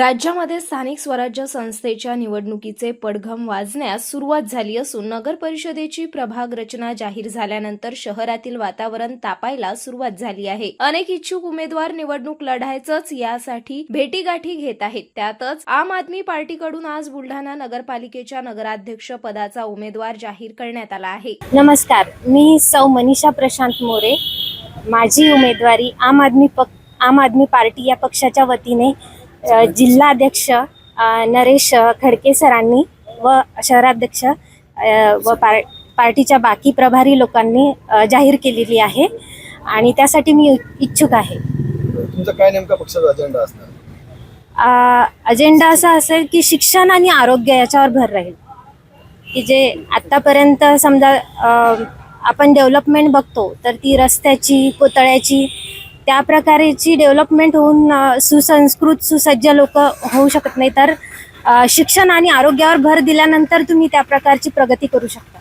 राज्यामध्ये स्थानिक स्वराज्य संस्थेच्या निवडणुकीचे पडघम वाजण्यास सुरुवात झाली असून नगर परिषदेची प्रभाग रचना जाहीर झाल्यानंतर शहरातील वातावरण तापायला सुरुवात झाली आहे. अनेक इच्छुक उमेदवार निवडणूक लढायचंच यासाठी भेटीगाठी घेत आहेत. त्यातच आम आदमी पार्टीकडून आज बुलढाणा नगरपालिकेच्या नगराध्यक्ष पदाचा उमेदवार जाहीर करण्यात आला आहे. नमस्कार मी सौ मनीषा प्रशांत मोरे. माझी उमेदवारी आम आदमी पक आम आदमी पार्टी या पक्षाच्या वतीने जिल्हाध्यक्ष नरेश खडके सरांनी व शहराध्यक्ष व पार पार्टीच्या बाकी प्रभारी लोकांनी जाहीर केलेली आहे. आणि त्यासाठी मी इच्छुक आहे. तुमचा काय नेमका पक्षाचा अजेंडा असणार? अजेंडा असा असेल की शिक्षण आणि आरोग्य याच्यावर भर राहील. की जे आत्तापर्यंत समजा आपण डेव्हलपमेंट बघतो तर ती रस्त्याची कोतळ्याची त्या प्रकारेची डेव्हलपमेंट होऊन अ, सुसंस्कृत सुसज्ज लोक होऊ शकत नाही. तर अ, शिक्षण आणि आरोग्यावर भर दिल्यानंतर तुम्ही त्या प्रकारची प्रगती करू शकता.